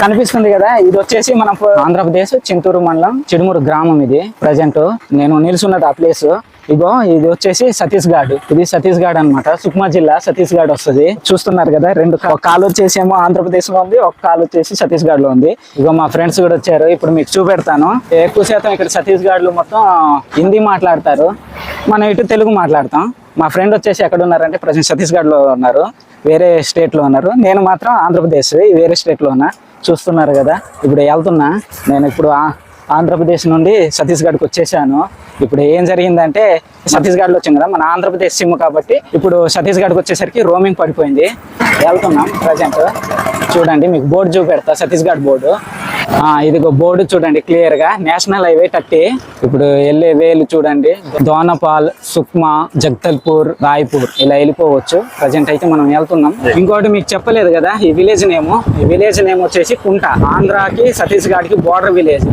కనిపిస్తుంది కదా ఇది వచ్చేసి మన ఆంధ్రప్రదేశ్ చింతూరు మండలం చిడుమూరు గ్రామం ఇది. ప్రజెంట్ నేను నిల్చున్నది ఆ ప్లేస్ ఇగో ఇది వచ్చేసి సతీష్గఢ్ ఇది సతీష్గఢ్ అన్నమాట. సుక్మా జిల్లా సతీష్గఢ్ వస్తుంది. చూస్తున్నారు కదా రెండు కాలు వచ్చేసి ఏమో ఆంధ్రప్రదేశ్లో ఉంది ఒక కాలు వచ్చేసి ఛత్తీస్గఢ్లో ఉంది. ఇగో మా ఫ్రెండ్స్ కూడా వచ్చారు. ఇప్పుడు మీకు చూపెడతాను. ఎక్కువ శాతం ఇక్కడ ఛత్తీస్గఢ్లో మొత్తం హిందీ మాట్లాడతారు. మనం ఇటు తెలుగు మాట్లాడతాం. మా ఫ్రెండ్ వచ్చేసి ఎక్కడ ఉన్నారంటే ప్రజెంట్ ఛత్తీస్గఢ్లో ఉన్నారు. వేరే స్టేట్లో ఉన్నారు. నేను మాత్రం ఆంధ్రప్రదేశ్ ఈ వేరే స్టేట్లో ఉన్నా. చూస్తున్నారు కదా. ఇప్పుడు వెళ్తున్నా. నేను ఇప్పుడు ఆ- ఆంధ్రప్రదేశ్ నుండి ఛత్తీస్గఢ్కి వచ్చేసాను. ఇప్పుడు ఏం జరిగిందంటే ఛత్తీస్గఢ్లో వచ్చింది కదా మన ఆంధ్రప్రదేశ్ సిమ్ కాబట్టి ఇప్పుడు ఛత్తీస్గఢ్కి వచ్చేసరికి రోమింగ్ పడిపోయింది. వెళ్తున్నాం ప్రజెంట్. చూడండి మీకు బోర్డు చూపెడతా ఛత్తీస్గఢ్ బోర్డు. ఇదిగో బోర్డు చూడండి క్లియర్గా. నేషనల్ హైవే థర్టీ ఇప్పుడు వెళ్ళే వేలు చూడండి. దోనపాల్ సుక్మా జగదల్పూర్ రాయ్పూర్ ఇలా వెళ్ళిపోవచ్చు. ప్రజెంట్ అయితే మనం వెళ్తున్నాం. ఇంకోటి మీకు చెప్పలేదు కదా ఈ విలేజ్ నేమ్. ఈ విలేజ్ నేమ్ వచ్చేసి కుంట. ఆంధ్రాకి ఛత్తీస్గఢ్కి బోర్డర్ విలేజ్